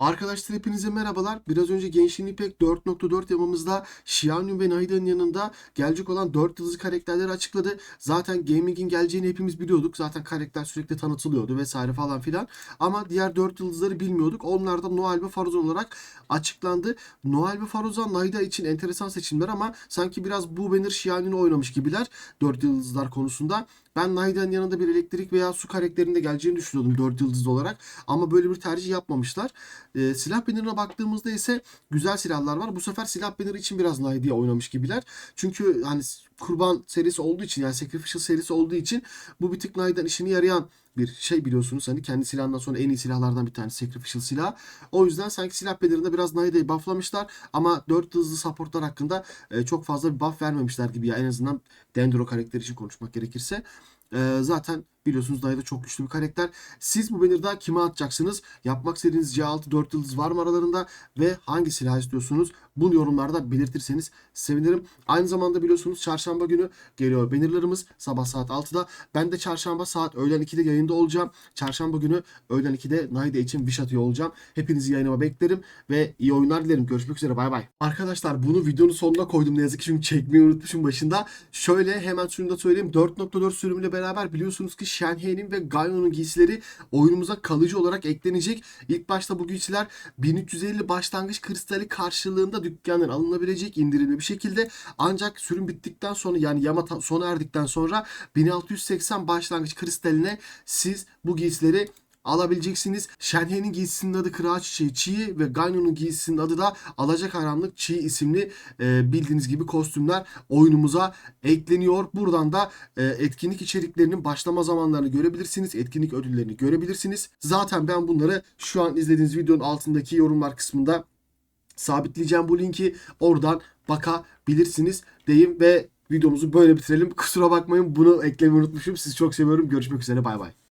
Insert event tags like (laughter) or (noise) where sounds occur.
Arkadaşlar hepinize merhabalar. Biraz önce Genshin Impact 4.4 temamızda Xiaoyu ve Nahida'nın yanında gelecek olan 4 yıldızlı karakterleri açıkladı. Zaten gaming'in geleceğini hepimiz biliyorduk. Zaten karakter sürekli tanıtılıyordu vesaire falan filan. Ama diğer 4 yıldızları bilmiyorduk. Onlar da Noel ve Faruzan olarak açıklandı. Noel ve Faruzan Nahida için enteresan seçimler ama sanki biraz bu banner Xiaoyu'nu oynamış gibiler 4 yıldızlar konusunda. Ben Nahida'nın yanında bir elektrik veya su karakterinde geleceğini düşünüyordum 4 yıldızlı olarak. Ama böyle bir tercih yapmamışlar. Ee, silah bannerına baktığımızda ise güzel silahlar var. Bu sefer silah banner için biraz Nahida'ya oynamış gibiler. Çünkü hani kurban serisi olduğu için yani Sacrificial serisi olduğu için bu bir tık Nahida'nın işini yarayan bir şey biliyorsunuz. Hani kendi silahından sonra en iyi silahlardan bir tanesi Sacrificial silah. O yüzden sanki silah bannerında biraz Nahida'yı bufflamışlar. Ama 4 hızlı supportlar hakkında e, çok fazla bir buff vermemişler gibi ya. En azından Dendro karakteri için konuşmak gerekirse. E, zaten biliyorsunuz Nahida çok güçlü bir karakter. Siz bu banner'da kime atacaksınız? Yapmak istediğiniz C6 4 yıldız var mı aralarında? Ve hangi silah istiyorsunuz? Bunu yorumlarda belirtirseniz sevinirim. Aynı zamanda biliyorsunuz çarşamba günü geliyor bannerlarımız sabah saat 6'da. Ben de çarşamba saat öğlen 2'de yayında olacağım. Çarşamba günü öğlen 2'de Nahide için wish atıyor olacağım. Hepinizi yayınıma beklerim ve iyi oyunlar dilerim. Görüşmek üzere bay bay. Arkadaşlar bunu videonun sonuna koydum ne yazık ki çünkü çekmeyi unutmuşum başında. Şöyle hemen şunu da söyleyeyim. 4.4 sürümüyle beraber biliyorsunuz ki Shenhe'nin ve Gaio'nun giysileri oyunumuza kalıcı olarak eklenecek. İlk başta bu giysiler 1350 başlangıç kristali karşılığında dükkandan alınabilecek indirimli bir şekilde. Ancak sürüm bittikten sonra yani yama sona erdikten sonra 1680 başlangıç kristaline siz bu giysileri alabileceksiniz. Shenhe'nin giysisinin adı Kıraç Çiçeği Çiğ ve Ganyo'nun giysisinin adı da Alacakaranlık Çiğ isimli e, bildiğiniz gibi kostümler oyunumuza ekleniyor. Buradan da e, etkinlik içeriklerinin başlama zamanlarını görebilirsiniz. Etkinlik ödüllerini görebilirsiniz. Zaten ben bunları şu an izlediğiniz videonun altındaki yorumlar kısmında sabitleyeceğim bu linki. Oradan bakabilirsiniz diyeyim ve videomuzu böyle bitirelim. (laughs) Kusura bakmayın bunu eklemeyi unutmuşum. Sizi çok seviyorum. Görüşmek üzere. Bay bay.